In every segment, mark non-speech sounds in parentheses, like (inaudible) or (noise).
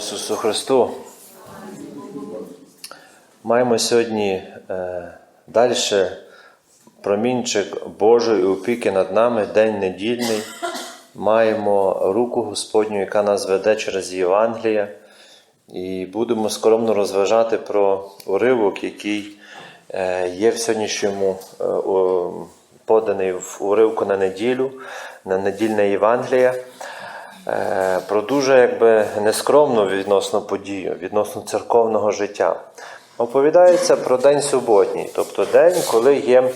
Ісусу Христу! Маємо сьогодні е, далі промінчик Божої опіки над нами, день недільний. Маємо руку Господню, яка нас веде через Євангелія. І будемо скромно розважати про уривок, який е, є в сьогоднішньому е, поданий в уривку на неділю, на недільне Євангелія. Е, Про дуже якби нескромну відносно подію, відносно церковного життя. Оповідається про день суботній, тобто день, коли є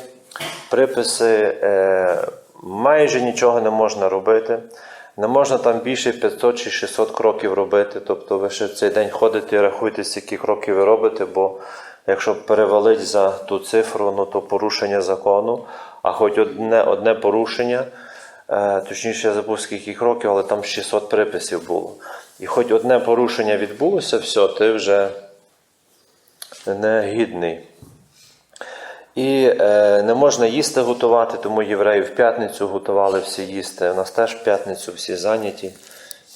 приписи, е, майже нічого не можна робити. Не можна там більше 500 чи 600 кроків робити. Тобто ви ще в цей день ходите і рахуєте, скільки кроків ви робите, бо якщо перевалить за ту цифру, ну то порушення закону, а хоч одне, одне порушення, точніше, я забув скільки кроків, але там 600 приписів було. І хоч одне порушення відбулося, все, ти вже не гідний. І е, не можна їсти готувати, тому євреї в п'ятницю готували всі їсти. У нас теж в п'ятницю всі зайняті,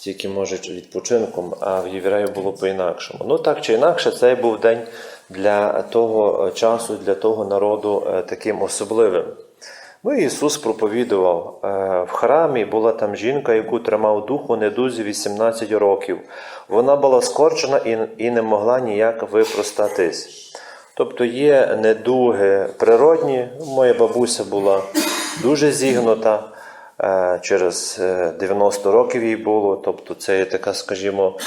тільки можуть відпочинком, а в євреїв було по-інакшому. Ну так чи інакше, цей був день для того часу, для того народу е, таким особливим. Ну і Ісус проповідував е, в храмі. Була там жінка, яку тримав дух у недузі 18 років. Вона була скорчена і, не могла ніяк випростатись. Тобто є недуги природні. Моя бабуся була дуже зігнута, е, через е, 90 років їй було. Тобто це є така, скажімо,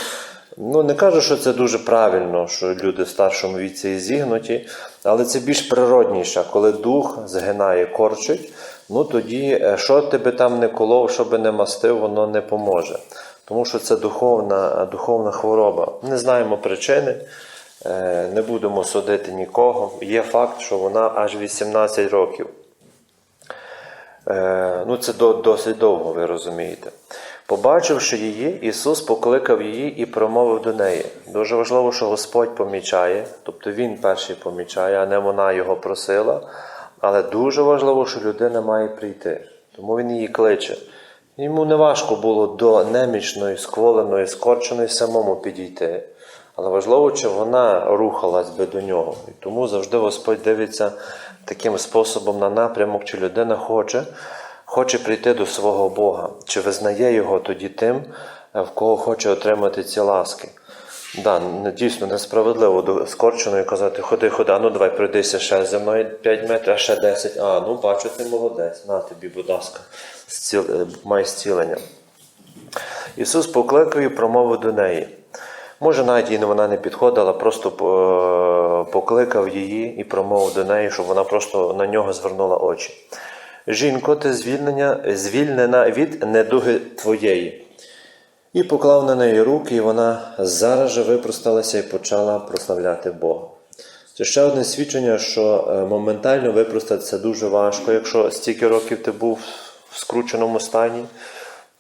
ну не кажу, що це дуже правильно, що люди в старшому віці зігнуті, але це більш природніше, коли дух згинає, корчить, ну тоді, е, що тебе там не колов, що би не мастив, воно не поможе. Тому що це духовна, духовна хвороба. Не знаємо причини. Е, Не будемо судити нікого. Є факт, що вона аж 18 років. Е, Ну, це досить довго, ви розумієте. Побачивши її, Ісус покликав її і промовив до неї. Дуже важливо, що Господь помічає, тобто Він перший помічає, а не вона його просила. Але дуже важливо, що людина має прийти. Тому він її кличе. Йому не важко було до немічної, скволеної, скорченої самому підійти. Але важливо, чи вона рухалась би до нього. І тому завжди Господь дивиться таким способом на напрямок, чи людина хоче, хоче прийти до свого Бога, чи визнає його тоді тим, в кого хоче отримати ці ласки. Да, дійсно несправедливо до скорченої казати, ходи, ходи, а ну давай пройдися ще мною 5 метрів, а ще 10. А, ну бачу, ти молодець. На тобі, будь ласка, зціл... е, май зцілення. Ісус покликав і промовив до неї. Може, навіть і вона не підходила, просто е, покликав її і промовив до неї, щоб вона просто на нього звернула очі. Жінко, ти звільнення, звільнена від недуги твоєї. І поклав на неї руки, і вона зараз же випросталася і почала прославляти Бога. Це ще одне свідчення, що е, моментально випростатися дуже важко, якщо стільки років ти був в скрученому стані.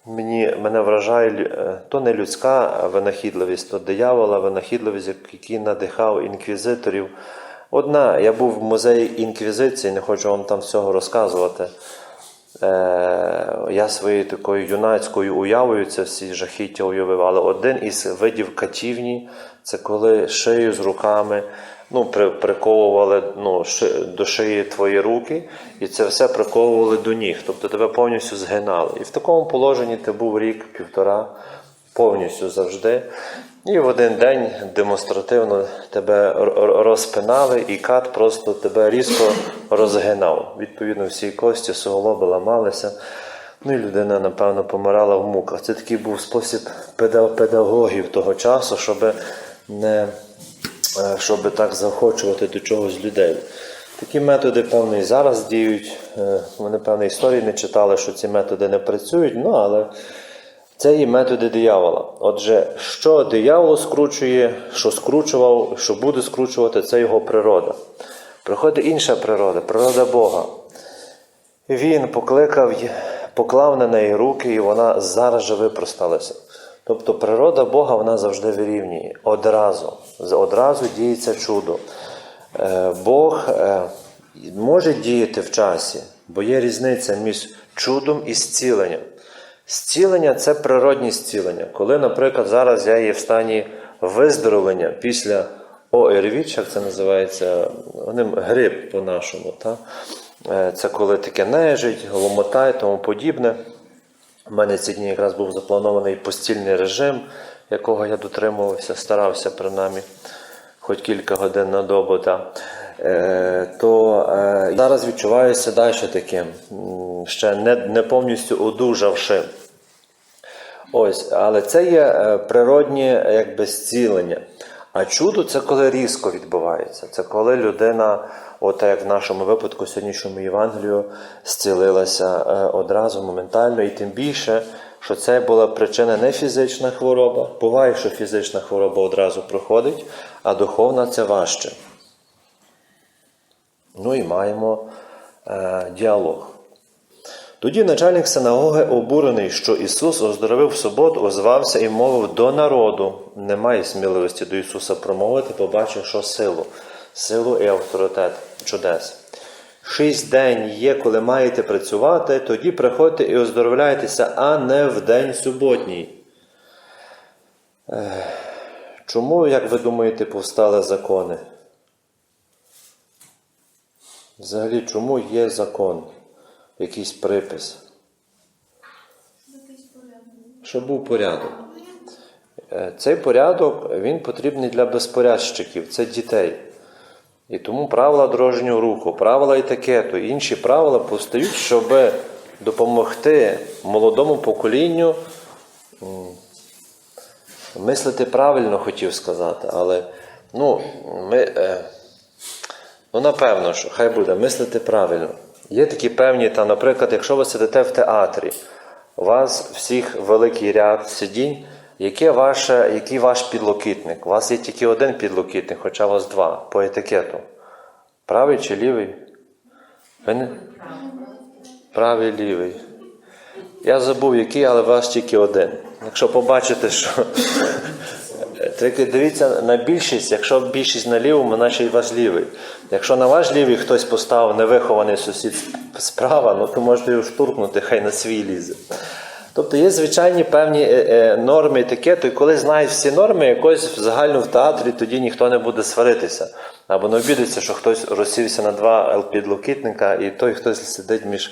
Мені, мене вражає е, то не людська винахідливість, то диявола винахідливість, який надихав інквізиторів. Одна, я був в музеї інквізиції, не хочу вам там всього розказувати. Е, Я своєю такою юнацькою уявою це всі жахіття уявив, але один із видів катівні це коли шию з руками ну, при, приковували ну, ши- до шиї твої руки, і це все приковували до ніг, тобто тебе повністю згинали. І в такому положенні ти був рік, півтора, повністю завжди. І в один день демонстративно тебе розпинали, і кат просто тебе різко розгинав. Відповідно, всі кості, суглоби ламалися. Ну і людина, напевно, помирала в муках. Це такий був спосіб педагогів того часу, щоб не е, щоб так заохочувати до чогось людей. Такі методи, певно, і зараз діють. Е, Вони, певно, історії не читали, що ці методи не працюють, ну але це є методи диявола. Отже, що диявол скручує, що скручував, що буде скручувати, це його природа. Приходить інша природа, природа Бога. Він покликав, поклав на неї руки, і вона зараз же випросталася. Тобто природа Бога вона завжди вирівнює. Одразу. Одразу діється чудо. Е, Бог е, може діяти в часі, бо є різниця між чудом і зціленням. Зцілення це природні зцілення. Коли, наприклад, зараз я є в стані виздоровлення після ОРВІ, як це називається, ним грип по-нашому. Та? Е, Це коли таке нежить, ломота і тому подібне. У мене ці дні якраз був запланований постільний режим, якого я дотримувався, старався принаймні хоч кілька годин на добу. Та. Е, то е, зараз відчуваюся далі таким, ще не, не повністю одужавши. Ось, але це є е, природнє якби, зцілення. А чудо це коли різко відбувається. Це коли людина, от як в нашому випадку, сьогоднішньому Євангелію, зцілилася е, одразу моментально, і тим більше, що це була причина не фізична хвороба. Буває, що фізична хвороба одразу проходить, а духовна це важче. Ну і маємо е, діалог. Тоді начальник синагоги, обурений, що Ісус оздоровив в суботу, озвався і мовив до народу. Немає сміливості до Ісуса промовити, побачив, що силу, силу і авторитет чудес. Шість день є, коли маєте працювати, тоді приходьте і оздоровляйтеся, а не в день суботній. Чому, як ви думаєте, повстали закони? Взагалі, чому є закон? Якийсь припис. Щоб був порядок. Е, Цей порядок він потрібний для безпорядщиків, це дітей. І тому правила дорожнього руху, правила етикету, інші правила постають, щоб допомогти молодому поколінню мислити правильно, хотів сказати, але ну, ми, е, ну напевно, що хай буде мислити правильно. Є такі певні, та, наприклад, якщо ви сидите в театрі, у вас всіх великий ряд сидінь, яке ваше, який ваш підлокітник? У вас є тільки один підлокітник, хоча у вас два по етикету. Правий чи лівий? Ви не? Правий, лівий. Я забув, який, але у вас тільки один. Якщо побачите, що тільки дивіться на більшість, якщо більшість на лівому, значить ваш лівий. Якщо на ваш лівий хтось поставив невихований сусід справа, ну то можете його штуркнути, хай на свій лізе. Тобто є звичайні певні е, е, норми етикету, і коли знають всі норми, якось загально в театрі тоді ніхто не буде сваритися. Або не обідеться, що хтось розсівся на два підлокітника, і той хтось сидить між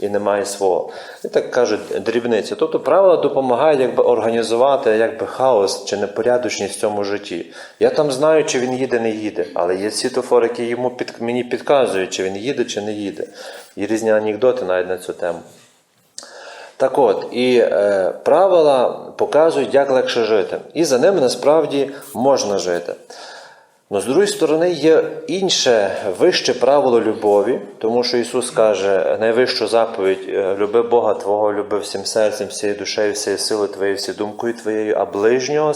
і немає свого. І так кажуть дрібниці. Тобто правила допомагають якби організувати якби хаос чи непорядочність в цьому житті. Я там знаю, чи він їде, не їде, але є світофор, який йому під, мені підказує, чи він їде, чи не їде. Є різні анекдоти навіть на цю тему. Так от, і е, правила показують, як легше жити. І за ними насправді можна жити. Но з другої сторони, є інше вище правило любові, тому що Ісус каже, найвищу заповідь е, люби Бога Твого, люби всім серцем, всією душею, всією силою Твоєю, всією думкою Твоєю, а ближнього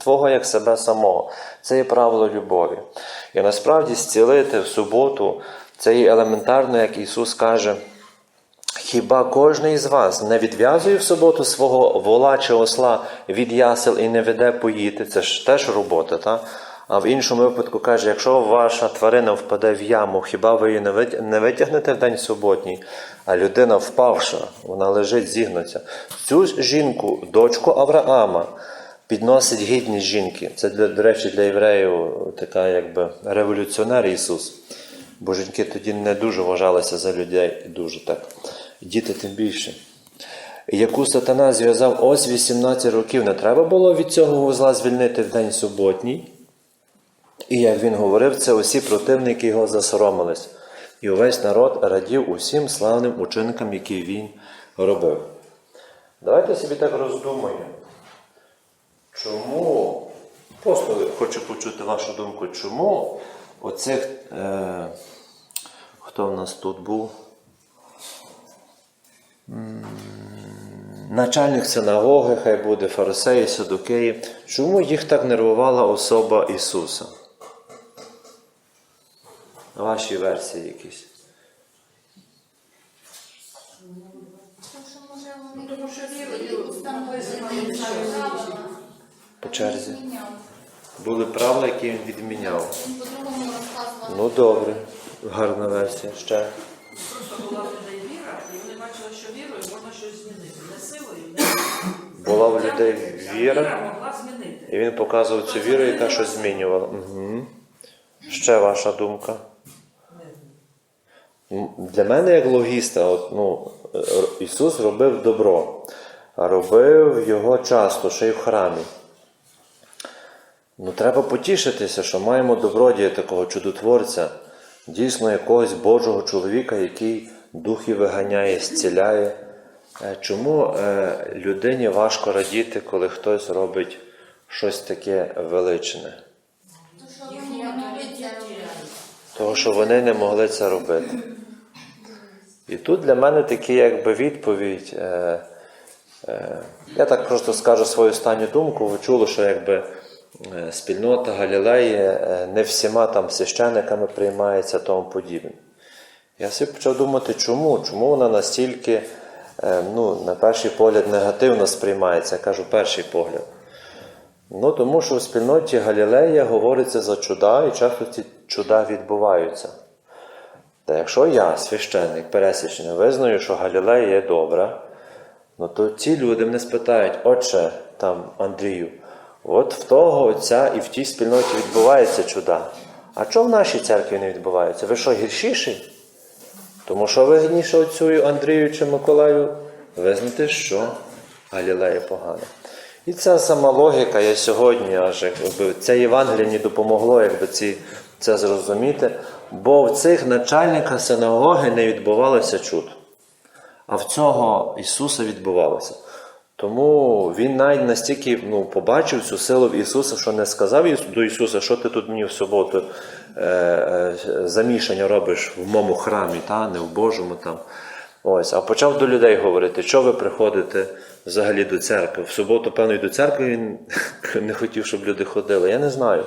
Твого як себе самого. Це є правило любові. І насправді зцілити в суботу це є елементарно, як Ісус каже. Хіба кожен із вас не відв'язує в суботу свого вола чи осла від ясел і не веде поїти? Це ж теж робота, та? А в іншому випадку каже, якщо ваша тварина впаде в яму, хіба ви її не витягнете в день суботній, а людина впавша, вона лежить, зігнуться. Цю жінку, дочку Авраама, підносить гідність жінки. Це, до речі, для євреїв така якби революціонер Ісус. Бо жінки тоді не дуже вважалися за людей, дуже так. Діти тим більше. Яку сатана зв'язав ось 18 років, не треба було від цього вузла звільнити в день суботній. І як він говорив, це усі противники його засоромились. І увесь народ радів усім славним учинкам, які він робив. Давайте собі так роздумаємо. Чому, просто хочу почути вашу думку, чому оцих, е, хто в нас тут був? Начальник синагоги, хай буде фарисеї, садукеї. Чому їх так нервувала особа Ісуса? Ваші версії якісь. Тому що. По черзі. Були правила, які він відміняв. Ну добре, гарна версія. Ще. Просто була в людей віра, і вони бачили, що вірою можна щось змінити. Не силою, не була в людей віра, і він показував цю віру, яка щось змінювала. Угу. Ще ваша думка? Для мене, як логіста, от, ну, Ісус робив добро, а робив його часто, ще й в храмі. Ну, треба потішитися, що маємо добродія такого чудотворця, дійсно якогось Божого чоловіка, який духи виганяє, зціляє. Е, Чому е, людині важко радіти, коли хтось робить щось таке величне? То, що вони не могли це робити. Того, що вони не могли це робити. І тут для мене такі якби відповідь. Е, е, я так просто скажу свою останню думку. Ви чули, що якби е, спільнота Галілеї е, не всіма там священниками приймається тому подібне. Я собі почав думати, чому? Чому вона настільки, е, ну, на перший погляд, негативно сприймається, я кажу, перший погляд. Ну, тому що в спільноті Галілея говориться за чуда, і часто ці чуда відбуваються. Та якщо я, священник, пересічний, визнаю, що Галілея є добра, ну то ці люди мене спитають, отче, там, Андрію, от в того отця і в тій спільноті відбуваються чуда. А чому в нашій церкві не відбуваються? Ви що, гіршіші? Тому що вигідніше отцю Андрію чи Миколаю визнати, що Галілея погана. І ця сама логіка є сьогодні, аж якби це Євангеліє мені допомогло, якби ці, це зрозуміти. Бо в цих начальниках синагоги не відбувалося чуд. А в цього Ісуса відбувалося. Тому він навіть настільки ну, побачив цю силу в Ісуса, що не сказав до Ісуса, що ти тут мені в суботу е, е, замішання робиш в моєму храмі, та, не в Божому там. Ось, а почав до людей говорити, що ви приходите взагалі до церкви. В суботу, певно, і до церкви він (laughs) не хотів, щоб люди ходили. Я не знаю.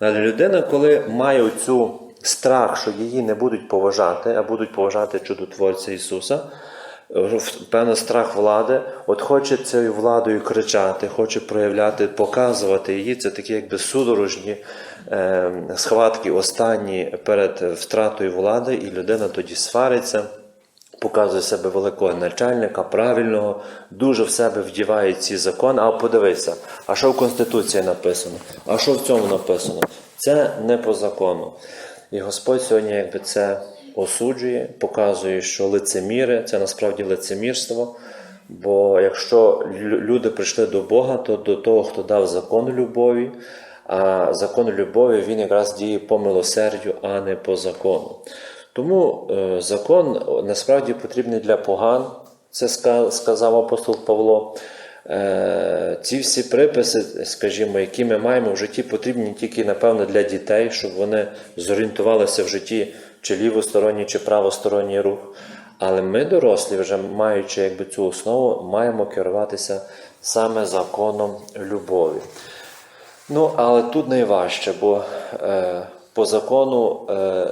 Але людина, коли має цю страх, що її не будуть поважати, а будуть поважати чудотворця Ісуса, певно, страх влади, от хоче цією владою кричати, хоче проявляти, показувати її. Це такі якби судорожні е, схватки останні перед втратою влади, і людина тоді свариться. Показує себе великого начальника, правильного, дуже в себе вдіває ці закони. А подивися, а що в Конституції написано? А що в цьому написано? Це не по закону. І Господь сьогодні якби це осуджує, показує, що лицеміри це насправді лицемірство. Бо якщо люди прийшли до Бога, то до того, хто дав закон любові, а закон любові він якраз діє по милосердю, а не по закону. Тому е, закон насправді потрібний для поган, це сказав апостол Павло. Е, Ці всі приписи, скажімо, які ми маємо в житті, потрібні тільки, напевно, для дітей, щоб вони зорієнтувалися в житті чи лівосторонній, чи правосторонній рух. Але ми, дорослі, вже маючи якби, цю основу, маємо керуватися саме законом любові. Ну, але тут найважче, бо е, по закону, е,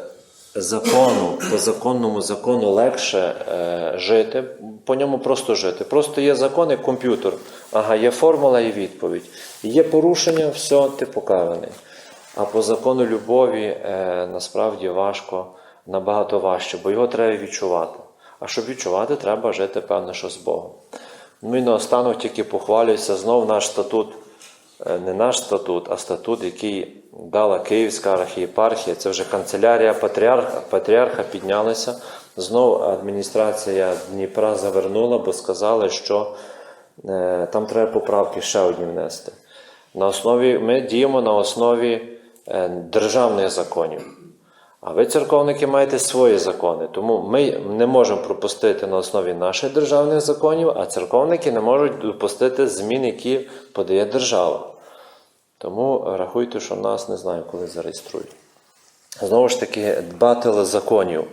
закону, по законному закону легше е, жити, по ньому просто жити. Просто є закон, як комп'ютер. Ага, є формула і відповідь. Є порушення, все, ти покараний. А по закону любові е, насправді важко, набагато важче, бо його треба відчувати. А щоб відчувати, треба жити, певне, що з Богом. Ну і наостанок тільки похвалююся, знов наш статут не наш статут, а статут, який дала Київська архієпархія. Це вже канцелярія патріарха, патріарха піднялася. Знову адміністрація Дніпра завернула, бо сказали, що е, там треба поправки ще одні внести. На основі, ми діємо на основі е, державних законів. А ви, церковники, маєте свої закони. Тому ми не можемо пропустити на основі наших державних законів, а церковники не можуть допустити змін, які подає держава. Тому рахуйте, що нас не знаю, коли зареєструють. Знову ж таки, дбатель законів.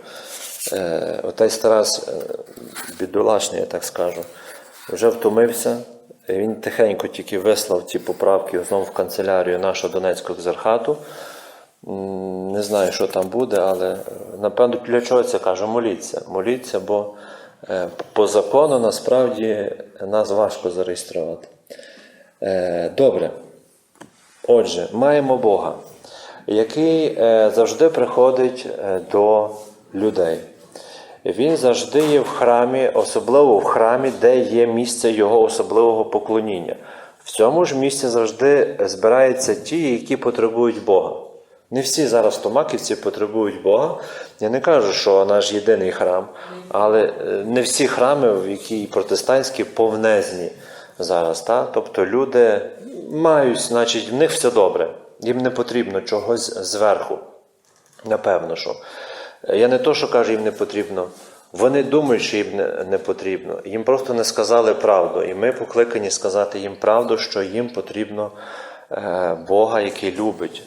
Е, Отець Тарас е, бідолашний, я так скажу, вже втомився. Він тихенько тільки вислав ті поправки знову в канцелярію нашого Донецького екзархату. Не знаю, що там буде, але напевно для чого це кажу? Моліться. Моліться, бо е, по закону насправді нас важко зареєструвати. Е, Добре. Отже, маємо Бога, який е, завжди приходить е, до людей. Він завжди є в храмі, особливо в храмі, де є місце його особливого поклоніння. В цьому ж місці завжди збираються ті, які потребують Бога. Не всі зараз томаківці потребують Бога. Я не кажу, що наш єдиний храм, але е, не всі храми, в які протестантські, повнезні зараз. Та? Тобто люди мають, значить, в них все добре. Їм не потрібно чогось зверху. Напевно, що. Я не то, що кажу, їм не потрібно. Вони думають, що їм не, потрібно. Їм просто не сказали правду. І ми покликані сказати їм правду, що їм потрібно е, Бога, який любить.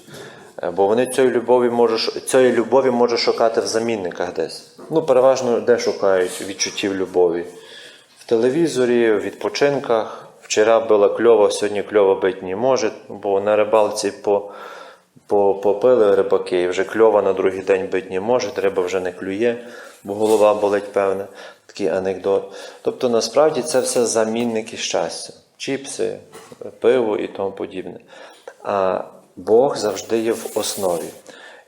Е, Бо вони цієї любові можуть, цієї любові можуть шукати в замінниках десь. Ну, переважно де шукають відчуттів любові? В телевізорі, в відпочинках. Вчора було кльово, сьогодні кльово бити не може, бо на рибалці по, по, попили рибаки, і вже кльово на другий день бити не може, треба вже не клює, бо голова болить, певне. Такий анекдот. Тобто, насправді це все замінники щастя. Чіпси, пиво і тому подібне. А Бог завжди є в основі.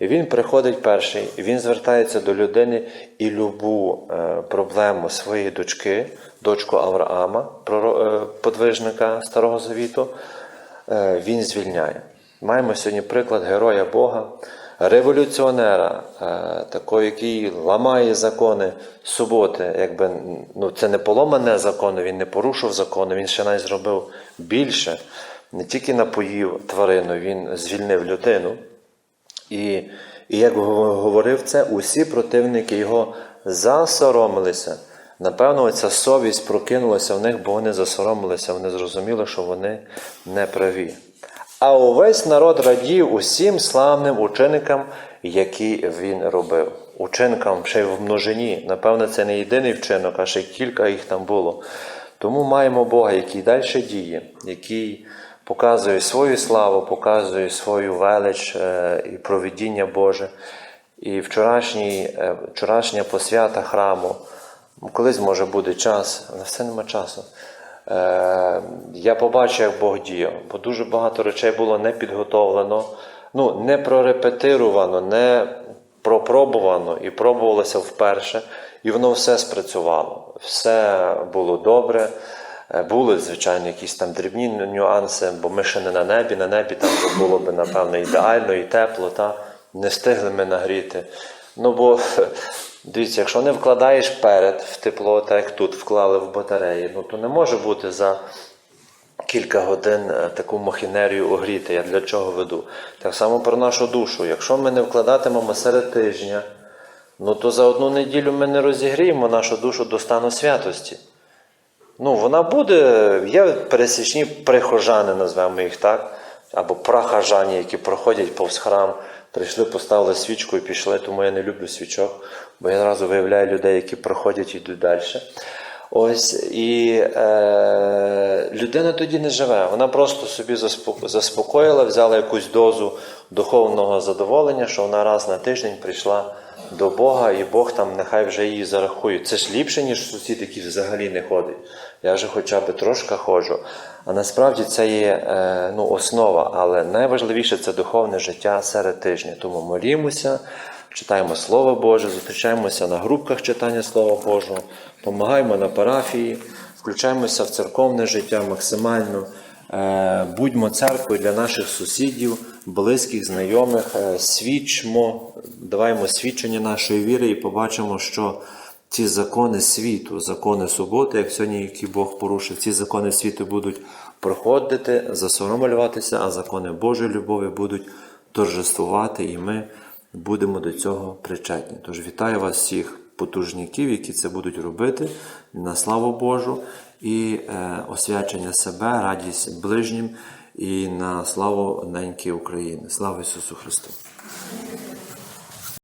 Він приходить перший, він звертається до людини і любу е, проблему своєї дочки, дочку Авраама, е, подвижника Старого Завіту, е, він звільняє. Маємо сьогодні приклад героя Бога, революціонера, такого, який ламає закони суботи. Якби, ну, це не поломане закону, він не порушив закону, він ще навіть зробив більше. Не тільки напоїв тварину, він звільнив людину. І, і як говорив це, усі противники його засоромилися. Напевно, ця совість прокинулася в них, бо вони засоромилися, вони зрозуміли, що вони не праві. А увесь народ радів усім славним учинкам, які він робив. Учинкам ще й в множині. Напевно, це не єдиний вчинок, а ще кілька їх там було. Тому маємо Бога, який далі діє, який показує свою славу, показує свою велич е, і провидіння Боже. І вчорашній, е, вчорашня посвята храму, ну, колись може буде час, але все нема часу. Е, Я побачив, як Бог діяв, бо дуже багато речей було не підготовлено, ну, не прорепетировано, не пропробувано і пробувалося вперше, і воно все спрацювало. Все було добре. Е, Були, звичайно, якісь там дрібні нюанси, бо ми ще не на небі. На небі там було б, напевно, ідеально і тепло, та не встигли ми нагріти. Ну бо (laughs) дивіться, якщо не вкладаєш перед в тепло, так як тут вклали в батареї, ну то не може бути за кілька годин е, таку махінерію огріти. Я для чого веду? Так само про нашу душу. Якщо ми не вкладатимемо серед тижня, ну то за одну неділю ми не розігріємо нашу душу до стану святості. Ну, вона буде, є пересічні прихожани, назвемо їх так, або прахажані, які проходять повз храм, прийшли, поставили свічку і пішли, тому я не люблю свічок, бо я одразу виявляю людей, які проходять і йдуть далі. Ось і е, людина тоді не живе. Вона просто собі заспокоїла, взяла якусь дозу духовного задоволення, що вона раз на тиждень прийшла до Бога, і Бог там нехай вже її зарахує. Це ж ліпше, ніж сусід, який взагалі не ходить. Я вже хоча б трошки ходжу. А насправді це є е, ну, основа, але найважливіше це духовне життя серед тижня. Тому молімося, читаємо Слово Боже, зустрічаємося на групках читання Слова Божого, допомагаємо на парафії, включаємося в церковне життя максимально. Е, Будьмо церквою для наших сусідів, близьких, знайомих, е, свідчмо, даваймо свідчення нашої віри і побачимо, що ці закони світу, закони суботи, як сьогодні, які Бог порушив, ці закони світу будуть проходити, засоромлюватися, а закони Божої любові будуть торжествувати, і ми будемо до цього причетні. Тож вітаю вас всіх потужників, які це будуть робити на славу Божу і е, освячення себе, радість ближнім і на славу неньки України. Слава Ісусу Христу!